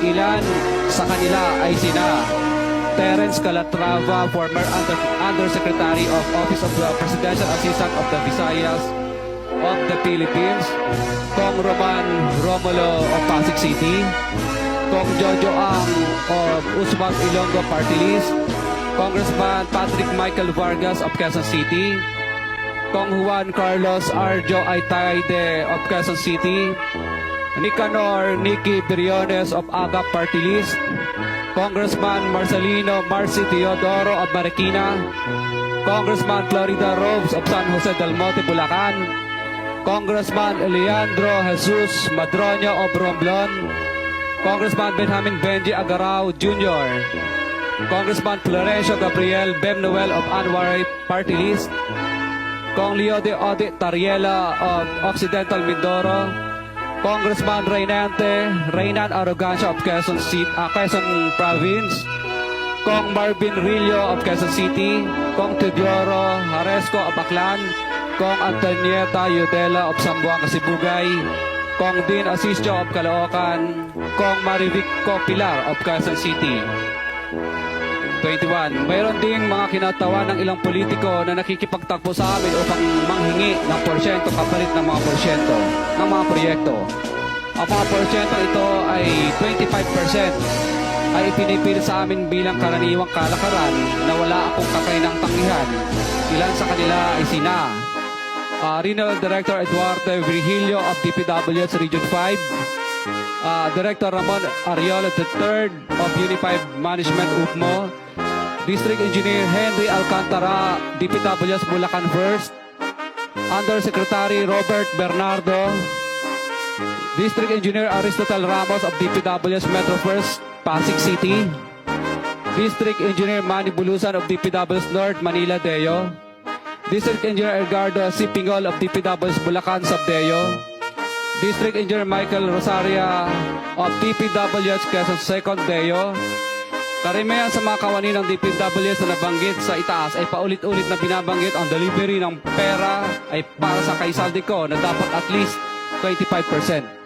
Ilan sa kanila ay sina Terence Calatrava, former Under Undersecretary of Office of the Presidential Assistant of the Visayas of the Philippines, Kong Roman Romulo of Pasig City, Kong Jojo Ang of Usmag Ilonggo Party List, Congressman Patrick Michael Vargas of Quezon City, Kong Juan Carlos Arjo Aitaide of Quezon City, Nicanor Nicky Briones of AGAP Party List, Congressman Marcelino Marci Teodoro of Marikina, Congressman Florida Robes of San Jose del Monte, Bulacan, Congressman Leandro Jesus Madroño of Romblon, Congressman Benjamin Benji Agarao Jr., Congressman Florencio Gabriel Bem Noel of Anwar Party List, Kong Leo de Ode Tariela of Occidental Mindoro, Congressman Reynante Reynan Arrogancia of Quezon, City, ah, Quezon Province, Kong Marvin Rillo of Quezon City, Kong Teodoro Haresco of Aklan, Kong Antonieta Yudela of Sambuanga, Sibugay, Kong Dean Asisio of Caloocan, Kong Marivic Pilar of Quezon City. 21. Mayroon ding mga kinatawa ng ilang politiko na nakikipagtakbo sa amin upang manghingi ng porsyento kapalit ng mga porsyento ng mga proyekto. Ang mga porsyento ito ay 25% ay ipinipilit sa amin bilang karaniwang kalakaran na wala akong kakainang tanggihan. Ilan sa kanila ay sina uh, Regional Director Eduardo Virgilio of DPWS Region 5, uh, Director Ramon Ariola III of Unified Management UPMO, District Engineer Henry Alcantara, DPWS Bulacan First, Undersecretary Robert Bernardo, District Engineer Aristotle Ramos of DPWS Metro First, Pasig City, District Engineer Manny Bulusan of DPWS North, Manila Deo, District Engineer Edgardo C. Pingol of DPWS Bulacan, Sabdeo, District Engineer Michael Rosaria of DPWS Quezon Second Deo, Karamihan sa mga kawani ng DPWS na nabanggit sa itaas ay paulit-ulit na binabanggit ang delivery ng pera ay para sa kaisaldi ko na dapat at least 25%.